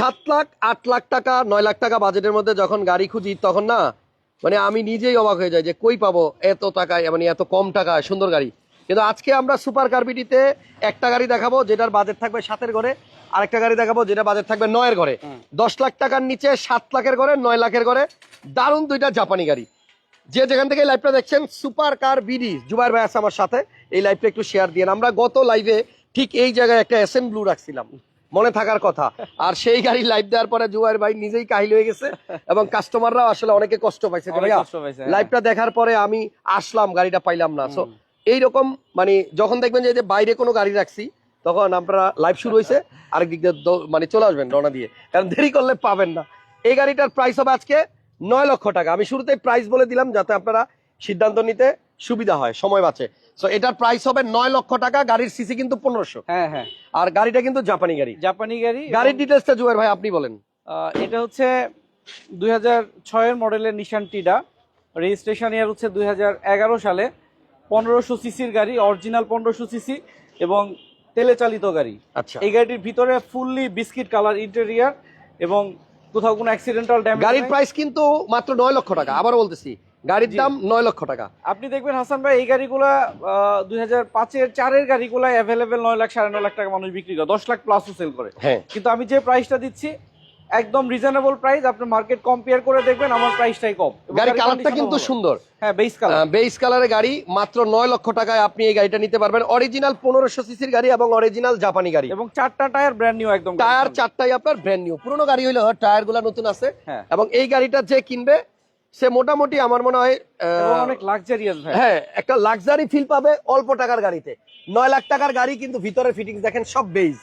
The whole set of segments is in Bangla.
সাত লাখ আট লাখ টাকা নয় লাখ টাকা বাজেটের মধ্যে যখন গাড়ি খুঁজি তখন না মানে আমি নিজেই অবাক হয়ে যাই যে কই পাবো এত টাকায় মানে এত কম টাকায় সুন্দর গাড়ি। কিন্তু আজকে আমরা সুপার কার্বিটিতে একটা গাড়ি দেখাবো যেটার বাজেট থাকবে সাতের ঘরে আরেকটা গাড়ি দেখাবো যেটা বাজেট থাকবে নয়ের ঘরে। দশ লাখ টাকার নিচে সাত লাখের ঘরে নয় লাখের ঘরে দারুণ দুইটা জাপানি গাড়ি। যে যেখান থেকে লাইভটা দেখছেন সুপার কার বিডি জুবাইর ভাই আছে আমার সাথে এই লাইভটা একটু শেয়ার দিয়ে আমরা গত লাইভে ঠিক এই জায়গায় একটা এস এম ব্লু রাখছিলাম। মনে থাকার কথা। আর সেই গাড়ি লাইভ দেওয়ার পরে জুবাইর ভাই নিজেই কাহিল হয়ে গেছে এবং কাস্টমাররাও আসলে অনেকে কষ্ট পাইছে পাইছে, হ্যাঁ। লাইভটা দেখার পরে আমি আসলাম গাড়িটা পাইলাম না। সো এইরকম মানে যখন দেখবেন যে বাইরে কোনো গাড়ি রাখছি তখন আপনারা লাইভ শুরু হয়েছে আরেক দিক দিয়ে মানে চলে আসবেন রওনা দিয়ে। কারণ দেরি করলে পাবেন না। এই গাড়িটার প্রাইস হবে আজকে নয় লক্ষ টাকা। আমি শুরুতেই প্রাইস বলে দিলাম যাতে আপনারা সিদ্ধান্ত নিতে সুবিধা হয় সময় বাঁচে। সো এটার প্রাইস হবে নয় লক্ষ টাকা গাড়ির সিসি কিন্তু পনেরোশো। হ্যাঁ হ্যাঁ। আর গাড়িটা কিন্তু জাপানি গাড়ি। জাপানি গাড়ি গাড়ির ডিটেলসটা জুয়ার ভাই আপনি বলেন। এটা হচ্ছে দুই হাজার ছয়ের মডেলের নিশান টিডা রেজিস্ট্রেশন ইয়ার হচ্ছে দুই হাজার এগারো সালে। পনেরোশো সিসির গাড়ি অরিজিনাল পনেরোশো সিসি এবং তেলে চালিত গাড়ি। আচ্ছা। এই গাড়িটির ভিতরে ফুললি বিস্কিট কালার ইন্টেরিয়ার এবং কোথাও কোনো অ্যাক্সিডেন্টাল ড্যামেজ গাড়ির প্রাইস কিন্তু মাত্র নয় লক্ষ টাকা। আবার বলতেছি গাড়ির। দাম নয় লক্ষ টাকা। আপনি দেখবেন হাসান ভাই এই গাড়িগুলা দুই হাজার পাঁচের চারের গাড়িগুলা অ্যাভেলেবেল নয় লাখ সাড়ে নয় লাখ টাকা মানুষ বিক্রি করে দশ লাখ প্লাসও সেল করে। হ্যাঁ। কিন্তু আমি যে প্রাইসটা দিচ্ছি একদম রিজনেবল প্রাইস আপনি মার্কেট কম্পেয়ার করে দেখবেন আমার প্রাইসটাই কম। গাড়ির কালারটা কিন্তু সুন্দর। হ্যাঁ বেস কালার বেস কালারের গাড়ি মাত্র নয় লক্ষ টাকায় আপনি এই গাড়িটা নিতে পারবেন। অরিজিনাল পনেরোশো সিসির গাড়ি এবং অরিজিনাল জাপানি গাড়ি। এবং চারটা টায়ার ব্র্যান্ড নিউ একদম টায়ার চারটাই আপনার ব্র্যান্ড নিউ পুরোনো গাড়ি হইলে টায়ারগুলা নতুন আছে। হ্যাঁ। এবং এই গাড়িটা যে কিনবে সে মোটামুটি আমার মনে হয় অনেক লাক্সারিয়াস ভাই। হ্যাঁ একটা লাক্সারি ফিল পাবে অল্প টাকার গাড়িতে। নয় লাখ টাকার গাড়ি কিন্তু ভিতরে ফিটিংস দেখেন সব বেজ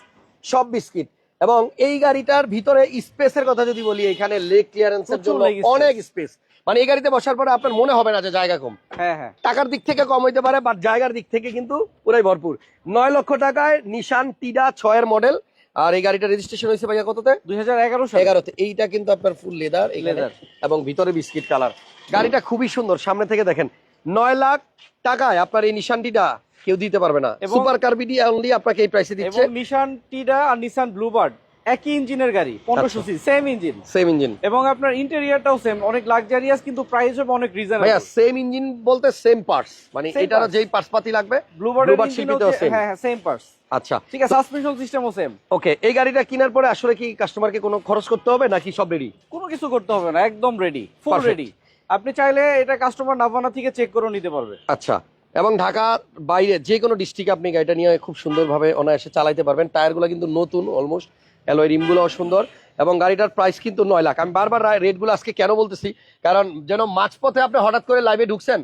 সব বিস্কিট এবং এই গাড়িটার ভিতরে স্পেসের কথা যদি বলি এখানে লেগ ক্লিয়ারেন্সের জন্য অনেক স্পেস মানে এই গাড়িতে বসার পরে আপনার মনে হবে না যে জায়গা কম। হ্যাঁ হ্যাঁ। টাকার দিক থেকে কম হইতে পারে বাট জায়গার দিক থেকে কিন্তু পুরাই ভরপুর। নয় লক্ষ টাকায় নিশান টিডা ছয়ের মডেল আর এই গাড়িটা রেজিস্ট্রেশন হয়েছে ভাইয়া কততে? দুই হাজার এগারোতে। এইটা কিন্তু আপনার ফুল লেদার লেদার এবং ভিতরে বিস্কিট কালার গাড়িটা খুবই সুন্দর সামনে থেকে দেখেন। নয় লাখ টাকায় আপনার এই নিশানটিটা কেউ দিতে পারবে না। সুপার সুপার কার্বিডি অনলি আপনাকে এই প্রাইসে দিচ্ছে। এবং নিশান টিডা আর নিশান ব্লুবার্ড একই ইঞ্জিনের গাড়ি পনেরোশো। C same engine same engine এবং আপনার ইন্টেরিয়ারটাও সেম অনেক লাক্সারিয়াস কিন্তু প্রাইস হবে অনেক রিজনেবল ভাইয়া সেম ইঞ্জিন বলতে সেম পার্টস মানে এটার যেই পার্টস পাতি লাগবে Bluebird শিল্পীতেও same। হ্যাঁ হ্যাঁ সেম পার্টস আচ্ছা। ঠিক আছে সাসপেনশন সিস্টেমও সেম ওকে এই গাড়িটা কেনার পরে আসলে কি কাস্টমারকে কোনো খরচ করতে হবে নাকি সব রেডি কোনো কিছু করতে হবে না একদম রেডি ফুল রেডি আপনি চাইলে এটা কাস্টমার নাভানা থেকে চেক করে নিতে পারবে। আচ্ছা এবং ঢাকা বাইরে যে কোনো ডিস্ট্রিক্টে আপনি গাড়িটা নিয়ে খুব সুন্দরভাবে অনায়াসে চালাইতে পারবেন। টায়ারগুলো কিন্তু নতুন অলমোস্ট অ্যালয় রিমগুলোও সুন্দর এবং গাড়িটার প্রাইস কিন্তু নয় লাখ। আমি বারবার রেটগুলো আজকে কেন বলতেছি? কারণ যেন মাঝপথে আপনি হঠাৎ করে লাইভে ঢুকছেন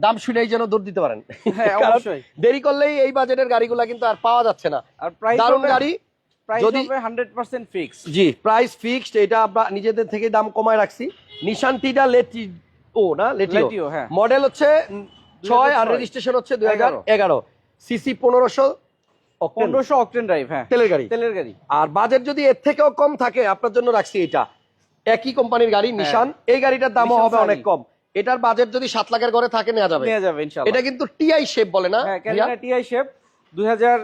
দাম শুনেই যেন দৌড় দিতে পারেন। হ্যাঁ দেরি করলেই এই বাজেটের গাড়িগুলো কিন্তু আর পাওয়া যাচ্ছে না। আর দারুণ গাড়ি যদি- হবে হান্ড্রেড পার্সেন্ট ফিক্স জি প্রাইস ফিক্সড এটা আমরা নিজেদের থেকে দাম কমায় রাখছি। নিশান টিটা লেটি ও না লেটিও লেটিও হ্যাঁ। মডেল হচ্ছে ছয় আর 2006 রেজিস্ট্রেশন হচ্ছে দুই হাজার এগারো। সিসি পনেরোশো পনেরোশো অকটেন ড্রাইভ হ্যাঁ। তেলের গাড়ি? তেলের গাড়ি। আর বাজেট যদি এর থেকেও কম থাকে আপনার জন্য রাখছি এটা। একই কোম্পানির গাড়ি নিশান এই গাড়িটার দামও হবে অনেক কম। এটার বাজেট যদি সাত লাখের ঘরে থাকে নেওয়া যাবে। নিয়ে যাবে ইনশাআল্লাহ। এটা কিন্তু টিআই শেপ বলে না হ্যাঁ টিআই শেপ দুই হাজার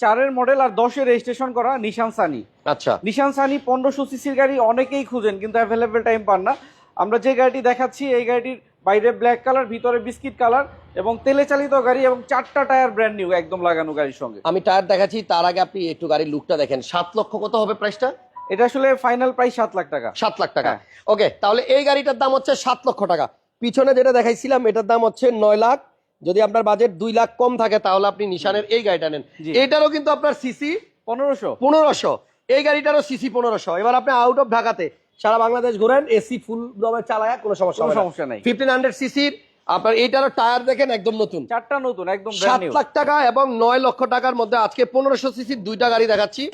চারের মডেল আর দশের রেজিস্ট্রেশন করা নিশান সানি আচ্ছা। নিশান সানি পনেরোশো সিসির গাড়ি অনেকেই খুঁজেন কিন্তু অ্যাভেলেবেল টাইম পান না। আমরা যে গাড়িটি দেখাচ্ছি এই গাড়িটির বাইরে ব্ল্যাক কালার ভিতরে বিস্কিট কালার এবং তেলে চালিত গাড়ি এবং চারটা টায়ার ব্র্যান্ড নিউ একদম লাগানো গাড়ির সঙ্গে। আমি টায়ার দেখাচ্ছি তার আগে আপনি একটু গাড়ির লুকটা দেখেন। সাত লক্ষ কত হবে প্রাইসটা এটা আসলে ফাইনাল প্রাইস সাত লাখ টাকা। সাত লাখ টাকা। হ্যাঁ। ওকে তাহলে এই গাড়িটার দাম হচ্ছে সাত লক্ষ টাকা। পিছনে যেটা দেখাইছিলাম এটার দাম হচ্ছে নয় লাখ। যদি আপনার বাজেট দুই লাখ কম থাকে তাহলে আপনি নিশানের এই গাড়িটা নেন। এটারও কিন্তু আপনার সিসি পনেরোশো। পনেরোশো। এই গাড়িটারও সিসি পনেরোশো। এবার আপনি আউট অফ ঢাকাতে সারা বাংলাদেশ ঘুরেন এসি ফুল দমে চালায় কোনো সমস্যা সমস্যা নাই। ফিফটিন হান্ড্রেড সিসির আপনার এইটারও টায়ার দেখেন একদম নতুন। চারটা নতুন একদম সাত লাখ টাকা এবং নয় লক্ষ টাকার মধ্যে আজকে পনেরোশো সিসির দুইটা গাড়ি দেখাচ্ছি।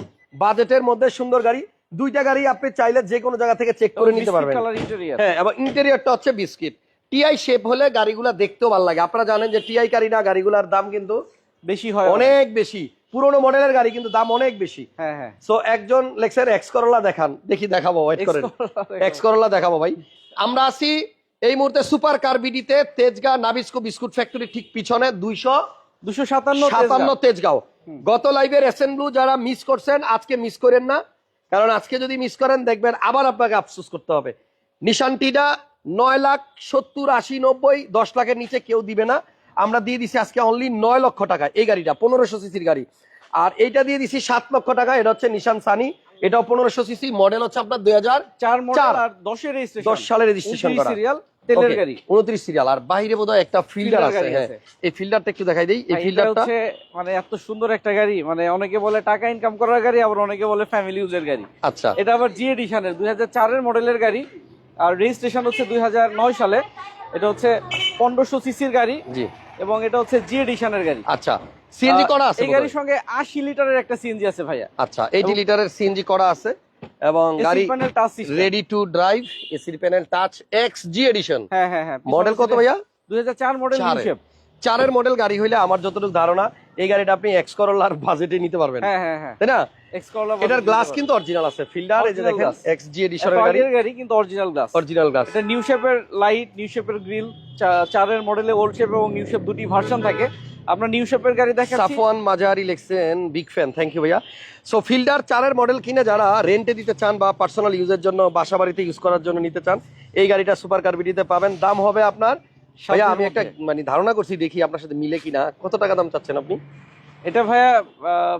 বাজেটের মধ্যে সুন্দর গাড়ি। দুইটা গাড়ি আপনি চাইলে যে কোনো জায়গা থেকে চেক করে নিতে পারবেন। ইন্টেরিয়ার হ্যাঁ এবং ইন্টেরিয়রটা হচ্ছে বিস্কিট টিআই শেপ হলে গাড়িগুলা দেখতেও ভালো লাগে। আপনারা জানেন যে টিআই গাড়ি না গাড়িগুলার দাম কিন্তু বেশি হয় অনেক বেশি। পুরোনো মডেলের গাড়ি কিন্তু দাম অনেক বেশি। হ্যাঁ হ্যাঁ। সো একজন লেক্সার এক্স করলা দেখান। দেখি দেখাবো ওয়েট করেন এক্স করলা দেখাবো ভাই। আমরা আছি এই মুহূর্তে সুপার কার বিডিতে তেজগা নাবিস্কো বিস্কুট ফ্যাক্টরি ঠিক পিছনে দুইশো দুশো সাতান্ন সাতান্ন তেজগাঁও। গত লাইভের এসএন ব্লু যারা মিস করছেন আজকে মিস করেন না। কারণ আজকে যদি মিস করেন দেখবেন আবার আপনাকে আফসোস করতে হবে। নিশানটিটা নয় লাখ সত্তর আশি নব্বই দশ লাখের নিচে কেউ দিবে না। আমরা দিয়ে দিছি আজকে অনলি নয় লক্ষ টাকা এই গাড়িটা পনেরোশো সিসির গাড়ি। আর এইটা দিয়ে দিছি সাত লক্ষ টাকা এটা হচ্ছে নিশান সানি এটাও পনেরোশো সিসি মডেল হচ্ছে আপনার দুই হাজার চার। আর দশের দশ সালে রেজিস্ট্রেশন করা। সিরিয়াল তেলের গাড়ি। উনত্রিশ সিরিয়াল আর বাইরে বোধহয় একটা ফিল্ডার আছে হ্যাঁ। এই ফিল্ডারটা একটু দেখাই দিই। এই ফিল্ডারটা হচ্ছে মানে এত সুন্দর একটা গাড়ি। মানে অনেকে বলে টাকা ইনকাম করার গাড়ি আবার অনেকে বলে ফ্যামিলি ইউজের গাড়ি। আচ্ছা। এটা আবার জি এডিশনের মডেলের গাড়ি। আর রেজিস্ট্রেশন হচ্ছে দুই হাজার নয় সালে। এটা হচ্ছে পনেরোশো সিসির গাড়ি। জি। এবং এটা হচ্ছে জি এডিশনের গাড়ি। আচ্ছা সিএনজি করা আছে এই গাড়ির সঙ্গে আশি লিটারের একটা সিএনজি আছে ভাইয়া। আচ্ছা এইটি লিটারের সিএনজি করা আছে এবং গাড়ি panel touch ready to drive এসির panel touch X G edition হ্যাঁ হ্যাঁ হ্যাঁ মডেল কত ভাইয়া? দুই হাজার চার মডেল চারের। চারের মডেল গাড়ি হইলে আমার যতটুকু ধারণা এই গাড়িটা আপনি এক্স করোলার বাজেটে নিতে পারবেন। হ্যাঁ হ্যাঁ হ্যাঁ। তাই না? এটার গ্লাস কিন্তু অরিজিনাল আছে। ফিল্ডার এই যে দেখেন glass। এক্স জি এডিশনের গাড়ি। গাড়ি কিন্তু অরিজিনাল গ্লাস অরিজিনাল গ্লাস এটা নিউ শেপের লাইট নিউ শেপের গ্রিল চারের মডেলে ওল্ড শেপ এবং নিউ শেপ দুটি ভার্সন থাকে। আমরা নিউ শেপের গাড়ি দেখাচ্ছি। সাফওয়ান মাজারি লিখছেন বিগ ফ্যান থ্যাংক ইউ ভাইয়া। সো ফিল্ডার চারের মডেল কিনে যারা রেন্টে দিতে চান বা পার্সোনাল ইউজের জন্য বাসা বাড়িতে ইউজ করার জন্য নিতে চান এই গাড়িটা সুপার কার্বিটিতে পাবেন। দাম হবে আপনার ভাইয়া আমি একটা মানে ধারণা করছি দেখি আপনার সাথে মিলে কিনা। কত টাকা দাম চাচ্ছেন আপনি? এটা ভাইয়া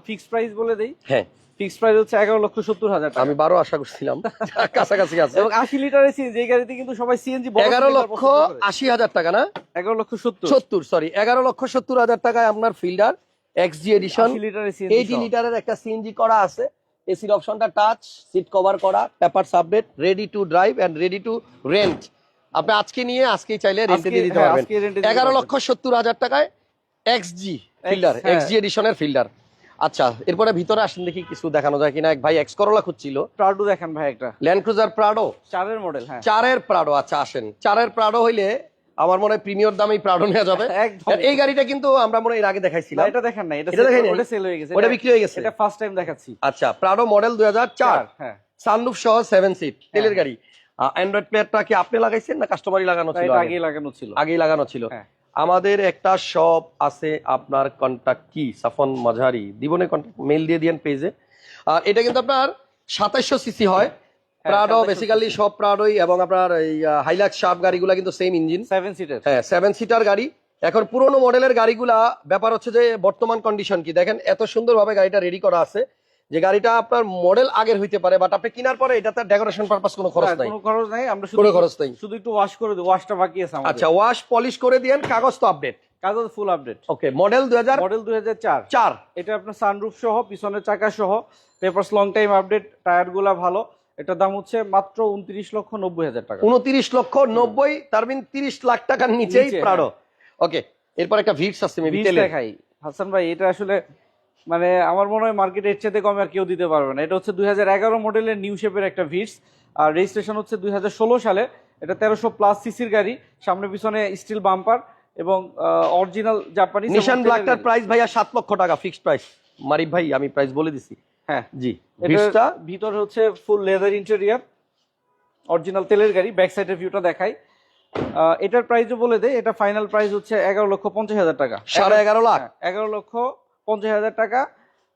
ফিক্সড প্রাইস বলে দেই। হ্যাঁ। ফিক্সড প্রাইস হচ্ছে এগারো লক্ষ সত্তর হাজার টাকা। আমি বারো আশা করছিলাম। কাছাকাছি আছে। এবং আশি লিটারের সিএনজি এই গাড়িতে কিন্তু সবাই সিএনজি এগারো লক্ষ আশি হাজার টাকা না? এগারো লক্ষ সত্তর। সত্তর সরি এগারো লক্ষ সত্তর হাজার টাকায় আপনার Fielder X G edition eighty লিটারের একটা সিএনজি করা আছে। এসির অপশনটা টাচ সিট কভার করা paper update ready to drive and ready to rent আপনি আজকে নিয়ে আজকেই চাইলে রেন্টে দিয়ে দিতে হ্যাঁ, পারবেন। এগারো। লক্ষ সত্তর হাজার টাকায় এক্স জি ফিল্ডার হ্যাঁ। এক্স জি এডিশনের ফিল্ডার আচ্ছা এরপরে ভিতরে আসেন দেখি কিছু দেখানো যায় কিনা। এক ভাই এক্স করোলা খুঁজছিল। প্রাডু দেখেন ভাই একটা। ল্যান্ড ক্রুজার প্রাডো চারের মডেল হ্যাঁ। চারের প্রাডো আচ্ছা আসেন। চারের প্রাডো হইলে আমার মনে হয় প্রিমিয়র দামেই প্রাডো নেওয়া যাবে। এই গাড়িটা কিন্তু আমরা মনে এর আগে দেখাইছিলাম। এটা দেখেন না এটা দেখেন ওটা সেল হয়ে গেছে। ওটা বিক্রি হয়ে গেছে। এটা ফার্স্ট টাইম দেখাচ্ছি। আচ্ছা প্রাডো মডেল দুই হাজার চার। হ্যাঁ। সানরুফ সহ সেভেন সিট তেলের হ্যাঁ। গাড়ি অ্যান্ড্রয়েড প্লেয়ারটা কি আপনি লাগাইছেন না কাস্টমারই লাগানো ছিল আগে? লাগানো ছিল। আগেই লাগানো ছিল। হ্যাঁ। আমাদের একটা শপ আছে আপনার কন্টাক্ট কি? সাফন মাঝারি। দিবনে কন্টাক্ট মেল দিয়ে দিয়েন পেজে আর এটা কিন্তু আপনার সাতাইশশো সিসি হয়। প্রাডো বেসিক্যালি সব প্রাডোই এবং আপনার এই হাইলাক্স শার্প গাড়িগুলো কিন্তু সেম ইঞ্জিন সেভেন সিটার হ্যাঁ সেভেন সিটার গাড়ি। এখন পুরোনো মডেলের গাড়িগুলা ব্যাপার হচ্ছে যে বর্তমান কন্ডিশন কি? দেখেন এত সুন্দরভাবে গাড়িটা রেডি করা আছে। যে গাড়িটা আপনার মডেল আগের হইতে পারে বাট আপনি কেনার পরে এটাতে ডেকোরেশন পারপাস কোনো খরচ নাই। কোনো খরচ নাই আমরা শুধু কোনো খরচ নাই। শুধু একটু ওয়াশ করে দিই ওয়াশটা বাকি আছে আমাদের। আচ্ছা ওয়াশ পলিশ করে দিয়েন কাগজ তো আপডেট কাগজ ফুল আপডেট ওকে মডেল দুই হাজার মডেল দুই হাজার চার। চার। এটা আপনার সানরুফ সহ পিছনের চাকা সহ পেপারস লং টাইম আপডেট টায়ারগুলা ভালো। এটার দাম হচ্ছে মাত্র উনত্রিশ লক্ষ নব্বই হাজার টাকা। উনত্রিশ লক্ষ নব্বই তার মিন তিরিশ লাখ টাকার নিচেই নিচে, প্রাডো ওকে এরপর একটা ভিটস আছে মেবি বীজ দেখাই। হাসান ভাই এটা আসলে মানে আমার মনে হয় মার্কেটে এর চেয়ে কমে আর কেউ দিতে পারবে না। এটা হচ্ছে দুই হাজার এগারো মডেলের নিউ শেপের একটা ভিটস আর রেজিস্ট্রেশন হচ্ছে দুই হাজার ষোলো সালে। এটা তেরোশো প্লাস সিসির গাড়ি। সামনে পিছনে স্টিল বাম্পার এবং অরিজিনাল জাপানি নিশান ব্ল্যাকটার প্রাইস ভাইয়া সাত লক্ষ টাকা ফিক্সড প্রাইস মারিফ ভাই আমি প্রাইস বলে দিছি। হ্যাঁ। জি। এটা ভিতরে হচ্ছে ফুল লেদার ইন্টেরিয়ার অরিজিনাল তেলের গাড়ি ব্যাক সাইডের ভিউটা দেখাই। এটার প্রাইসও বলে দেয় এটা ফাইনাল প্রাইস হচ্ছে এগারো লক্ষ পঞ্চাশ হাজার টাকা। সাড়ে এগারো লাখ? হ্যাঁ, এগারো লক্ষ পঞ্চাশ হাজার টাকা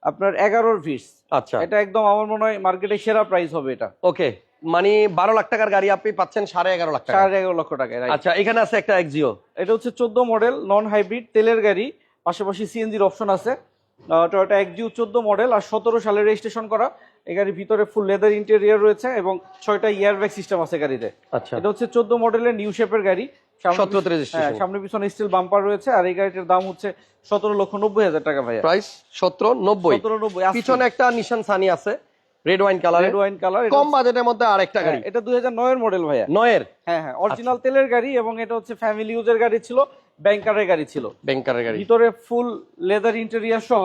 আপনার এগারোর ভিটস আচ্ছা। এটা একদম আমার মনে হয় মার্কেটে সেরা প্রাইস হবে এটা। ওকে মানে বারো লাখ টাকার গাড়ি আপনি পাচ্ছেন সাড়ে এগারো লাখ সাড়ে এগারো লক্ষ টাকা আচ্ছা এখানে আছে একটা এক্সিও এটা হচ্ছে চোদ্দ মডেল নন হাইব্রিড তেলের গাড়ি। পাশাপাশি সিএনজির অপশন আছে। টয়োটা এক্সিউ চোদ্দ মডেল আর সতেরো সালে রেজিস্ট্রেশন করা। এই গাড়ির ভিতরে ফুল লেদার ইন্টেরিয়ার রয়েছে এবং ছয়টা ইয়ারব্যাগ সিস্টেম আছে গাড়িতে। আচ্ছা। এটা হচ্ছে চোদ্দ মডেলের নিউ শেপের গাড়ি। সতেরোতে হ্যাঁ, রেজিস্ট্রেশন। সামনে পিছনে স্টিল বাম্পার রয়েছে আর এই গাড়িটার দাম হচ্ছে সতেরো লক্ষ নব্বই হাজার টাকা ভাইয়া। প্রাইস সতেরো নব্বই। সতেরো নব্বই পিছনে একটা নিশান সানি আছে রেড ওয়াইন কালারের রেড ওয়াইন কালার কম বাজেটের মধ্যে আরেকটা গাড়ি। এটা নয়ের মডেল ভাইয়া। হ্যাঁ হ্যাঁ অরিজিনাল তেলের গাড়ি এবং এটা হচ্ছে ফ্যামিলি ইউজের গাড়ি ছিল ব্যাংকারের গাড়ি ছিল। ব্যাংকারের গাড়ি। ভিতরে ফুল লেদার ইন্টেরিয়ার সহ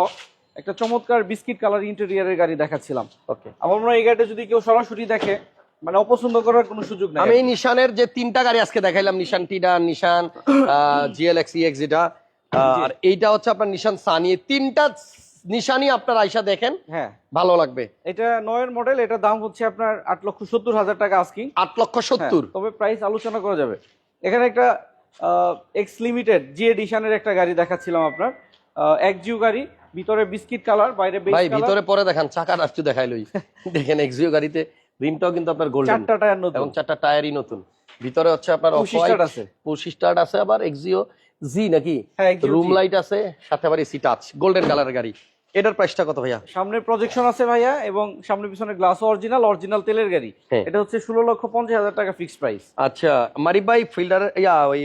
একটা চমৎকার বিস্কিট কালার ইন্টেরিয়ারের গাড়ি দেখাচ্ছিলাম। ওকে আমার এই গাড়িটা যদি কেউ সরাসরি দেখে মানে অপছন্দ করার কোনো সুযোগ নেই আমি নিশানের যে তিনটা গাড়ি আজকে দেখাইলাম নিশান টিডা নিশান জিএলএক্স ইএক্স যেটা আর এইটা হচ্ছে আপনার নিশান সানি। তিনটা নিশানই আপনার আইসা দেখেন হ্যাঁ। ভালো লাগবে। এটা নয়ের মডেল এটা দাম হচ্ছে আপনার আট লক্ষ সত্তর হাজার টাকা আজকিং। আট লক্ষ সত্তর। তবে প্রাইস আলোচনা করা যাবে। এখানে একটা এক্স লিমিটেড জি এডিশনের একটা গাড়ি দেখাচ্ছিলাম আপনার। এক জিও গাড়ি ভিতরে বিস্কিট কালার বাইরে ভাই ভিতরে পরে দেখান চাকাটা একটু দেখাই লই। দেখেন এক্সিও গাড়িতে রিমটাও কিন্তু আপনার গোল্ডেন চারটা টায়ার নতুন। এবং চারটা টায়ারই নতুন। ভিতরে হচ্ছে আপনার অফ হোয়াইট আছে। পুশ স্টার্ট আছে আবার এক্সিও জি নাকি? হ্যাঁ রুম লাইট আছে সাথে আবার এসি টাচ গোল্ডেন কালারের গাড়ি। এটার প্রাইসটা কত ভাইয়া? সামনে প্রজেকশন আছে ভাইয়া এবং সামনে পিছনে গ্লাস অরিজিনাল অরিজিনাল তেলের গাড়ি। হ্যাঁ। এটা হচ্ছে ষোলো লক্ষ পঞ্চাশ হাজার টাকা ফিক্সড প্রাইস আচ্ছা মারিফ ভাই ফিল্ডার ইয়া ওই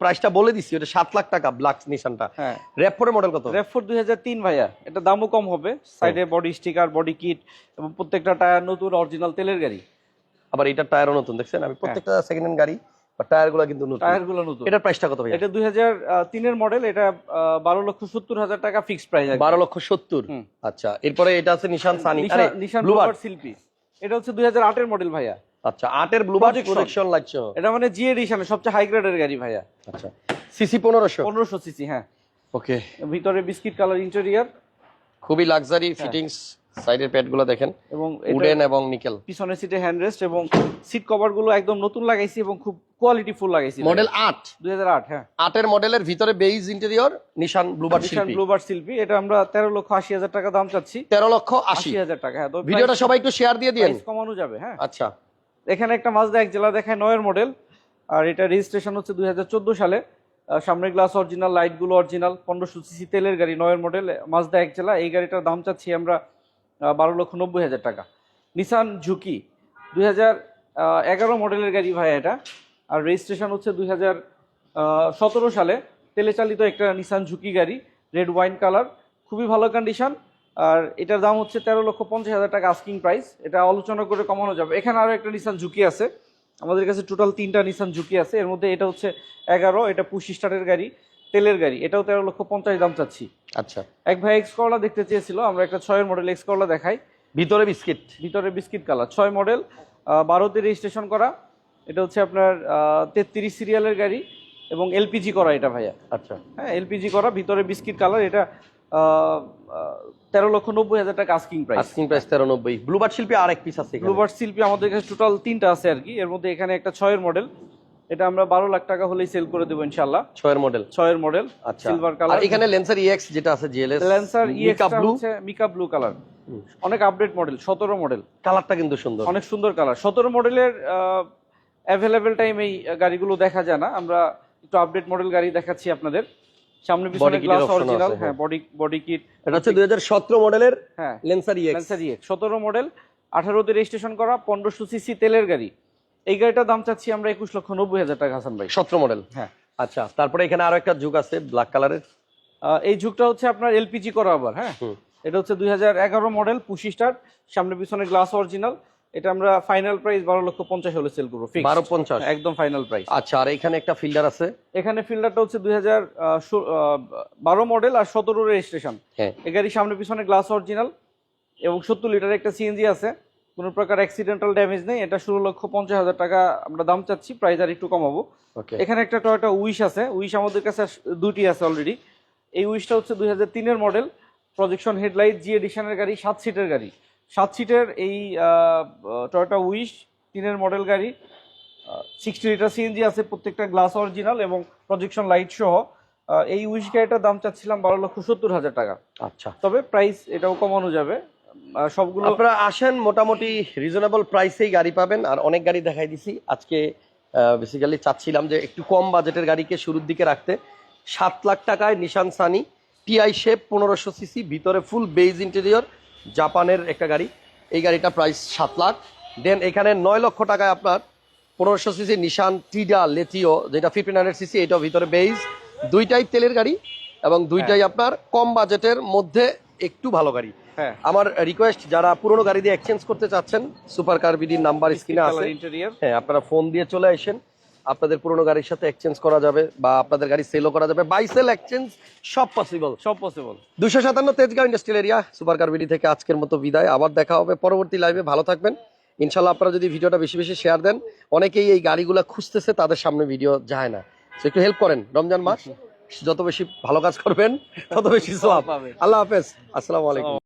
প্রাইসটা বলে দিছি ওটা সাত লাখ টাকা ব্ল্যাক নিশানটা হ্যাঁ। র্যাপফোরের মডেল কত? রেফোর দুই হাজার তিন ভাইয়া এটা দামও কম হবে। সাইডে বডি স্টিকার বডি কিট এবং প্রত্যেকটা টায়ার নতুন অরিজিনাল তেলের গাড়ি। আবার এটা টায়ারও নতুন দেখছেন? আমি প্রত্যেকটা সেকেন্ড হ্যান্ড গাড়ি কিন্তু নতুন। নতুন। এটার প্রাইসটা কত এটা মডেল এটা আহ, বারো লক্ষ সত্তর হাজার টাকা ফিক্সড প্রাইস বারো লক্ষ সত্তর? হুম। আচ্ছা এরপরে এটা আছে নিশান সানি আরে নিশান ব্লুবার ব্লুবার শিল্পী এটা হচ্ছে দুই হাজার মডেল ভাইয়া। আচ্ছা। প্রোটেকশন এটা মানে জি এডিশনের সবচেয়ে হাই গ্রেডের গাড়ি ভাইয়া। আচ্ছা সিসি সিসি হ্যাঁ। ওকে। ভিতরে বিস্কিট কালার ইন্টেরিয়ার খুবই লাক্সারি। ফিটিংস সাইডের প্যাডগুলো দেখেন। এবং উডেন এবং নিকেল পিছনের সিটে হ্যান্ডরেস্ট এবং সিট কভারগুলো একদম নতুন লাগাইছি এবং খুব কোয়ালিটি ফুল লাগাইছি মডেল আট। দুই হাজার আট হ্যাঁ। আটের মডেলের ভিতরে বেইজ ইন্টেরিয়র নিশান ব্লুবার নিশান শিল্পী। শিল্পী। এটা আমরা তেরো লক্ষ আশি হাজার টাকা দাম চাচ্ছি। তেরো লক্ষ আশি। আশি হাজার টাকা হ্যাঁ। ভিডিওটা সবাই একটু শেয়ার দিয়ে দিন কমানো যাবে হ্যাঁ। আচ্ছা। এখানে একটা মাজদা এক জেলা দেখায় নয়ের মডেল আর এটা রেজিস্ট্রেশন হচ্ছে দুই হাজার চোদ্দ সালে। আহ, সামনের গ্লাস অরিজিনাল লাইটগুলো অরিজিনাল পনেরোশো সিসি তেলের গাড়ি নয়ের মডেল মাজদা এক জেলা। এই গাড়িটার দাম চাচ্ছি আমরা বারো লক্ষ নব্বই হাজার টাকা। নিসান ঝুঁকি দুই হাজার এগারো মডেলের গাড়ি ভাই এটা। আর রেজিস্ট্রেশন হচ্ছে দুই হাজার সতেরো সালে। তেলে চালিত একটা নিসান ঝুঁকি গাড়ি রেড ওয়াইন কালার খুবই ভালো কন্ডিশন আর এটার দাম হচ্ছে তেরো লক্ষ পঞ্চাশ হাজার টাকা আস্কিং প্রাইস এটা আলোচনা করে কমানো যাবে। এখানে আরও একটা নিসান ঝুঁকি আছে। আমাদের কাছে টোটাল তিনটা নিসান ঝুঁকি আছে। এর মধ্যে এটা হচ্ছে এগারো এটা পুশি স্টারের গাড়ি তেলের গাড়ি। এটাও তেরো লক্ষ পঞ্চাশ দাম চাচ্ছি। আচ্ছা। এক ভাই এক্স করলা দেখতে চেয়েছিল। আমরা একটা ছয়ের মডেল এক্স করলা দেখাই। ভিতরে বিস্কিট ভিতরে বিস্কিট কালার ছয় মডেল বারোতে রেজিস্ট্রেশন করা। এটা হচ্ছে আপনার তেত্রিশ সিরিয়ালের গাড়ি এবং এলপিজি করা এটা ভাইয়া। আচ্ছা। হ্যাঁ এলপিজি করা ভিতরে বিস্কিট কালার এটা তেরো লক্ষ নব্বই হাজার টাকা আস্কিং প্রাইস আস্কিং প্রাইস তেরো নব্বই। ব্লুবার শিল্পী আর এক পিস আছে এখানে। ব্লুবার্ড শিল্পী আমাদের কাছে টোটাল তিনটা আছে আর কি। এর মধ্যে এখানে একটা ছয়ের মডেল এটা আমরা বারো লাখ টাকা হলেই সেল করে দেবো ইনশাল্লাহ ছয়ের মডেল ছয়ের মডেল আচ্ছা। সিলভার কালার এখানে লেন্সার ইএক্স যেটা আছে জিএলএস ল্যান্সার ইএক্সটা ব্লু হচ্ছে মিকা ব্লু কালার অনেক আপডেট মডেল সতেরো মডেল কালারটা কিন্তু সুন্দর। অনেক সুন্দর কালার সতেরো মডেলের অ্যাভেলেবেল টাইম এই গাড়িগুলো দেখা যায় না। আমরা একটু আপডেট মডেল গাড়ি দেখাচ্ছি আপনাদের। সামনে পিছনে গ্লাস অরিজিনাল আছে, হ্যাঁ। বডি বডি কিট এটা হচ্ছে দুই হাজার সতেরো মডেলের হ্যাঁ লেন্সার ইএক্স ল্যান্সার ইএক্স সতেরো মডেল আঠারোতে রেজিস্ট্রেশন করা পনেরোশো সিসি তেলের গাড়ি। এই গাড়িটার দাম চাচ্ছি আমরা একুশ লক্ষ নব্বই হাজার টাকা হাসান ভাই। সতেরো মডেল হ্যাঁ। আচ্ছা তারপরে এখানে আরও একটা যুগ আছে ব্ল্যাক কালারের আহ, এই যুগটা হচ্ছে আপনার এলপিজি করা আবার হ্যাঁ। এটা হচ্ছে দুই হাজার এগারো মডেল পুশি স্টার সামনে পিছনে গ্লাস অরিজিনাল এটা আমরা ফাইনাল প্রাইস বারো লক্ষ পঞ্চাশ হলে সেল করব বারো পঞ্চাশ। একদম ফাইনাল প্রাইস আচ্ছা আর এখানে একটা ফিল্ডার আছে? এখানে ফিল্ডারটা হচ্ছে দুই হাজার বারো মডেল আর সতেরো রেজিস্ট্রেশন হ্যাঁ। এই গাড়ির সামনে পিছনে গ্লাস অরিজিনাল এবং সত্তর লিটার একটা সিএনজি আছে। কোনো প্রকার অ্যাক্সিডেন্টাল ড্যামেজ নেই। এটা ষোলো লক্ষ পঞ্চাশ হাজার টাকা আমরা দাম চাচ্ছি প্রাইস আর একটু কমাবো। এখানে একটা টয়টা উইশ আছে। উইশ আমাদের কাছে দুটি আছে অলরেডি এই উইশটা হচ্ছে দুই হাজার তিনের মডেল প্রজেকশন হেডলাইট জি এডিশনের গাড়ি সাত সিটের গাড়ি। সাত সিটের এই টয়টা উইশ তিনের মডেল গাড়ি। সিক্সটি লিটার সিএনজি আছে প্রত্যেকটা গ্লাস অরিজিনাল এবং প্রজেকশন লাইট সহ। এই উইশ গাড়িটার দাম চাচ্ছিলাম বারো লক্ষ সত্তর হাজার টাকা। আচ্ছা। তবে প্রাইস এটাও কমানো যাবে। সবগুলো আপনারা আসেন মোটামুটি রিজনেবল প্রাইসেই গাড়ি পাবেন। আর অনেক গাড়ি দেখাই দিছি। আজকে বেসিক্যালি চাচ্ছিলাম যে একটু কম বাজেটের গাড়িকে শুরুর দিকে রাখতে। সাত লাখ টাকায় নিশান সানি টিআই শেপ পনেরোশো সিসি ভিতরে ফুল বেজ ইন্টেরিয়র জাপানের একটা গাড়ি। এই গাড়িটা প্রাইস সাত লাখ। দেন এখানে নয় লক্ষ টাকায় আপনার পনেরোশো সিসি নিশান টিডা লেথিও যেটা ফিফটিন হান্ড্রেড সিসি এটাও ভিতরে বেজ দুইটাই তেলের গাড়ি এবং দুইটাই আপনার কম বাজেটের মধ্যে একটু ভালো গাড়ি। হ্যাঁ। আমার রিকোয়েস্ট যারা পুরনো গাড়ি দিয়ে এক্সচেঞ্জ করতে চাচ্ছেন সুপার কার বিডির নাম্বার স্ক্রিনে আছে। হ্যাঁ আপনারা ফোন দিয়ে চলে আসেন। আপনাদের পুরনো গাড়ির সাথে এক্সচেঞ্জ করা যাবে বা আপনাদের গাড়ি সেলও করা যাবে। বাই সেল এক্সচেঞ্জ সব পসিবল সব পসিবল দুশো সাতান্ন Tejgaon industrial area super car BD থেকে আজকের মতো বিদায়। আবার দেখা হবে পরবর্তী লাইভে ভালো থাকবেন। ইনশাল্লাহ আপনারা যদি ভিডিওটা বেশি বেশি শেয়ার দেন অনেকেই এই গাড়িগুলো খুঁজতেছে তাদের সামনে ভিডিও যায় না। তো একটু হেল্প করেন। রমজান মাস যত বেশি ভালো কাজ করবেন তত বেশি সব পাবে আল্লাহ হাফেজ। আসসালামু আলাইকুম।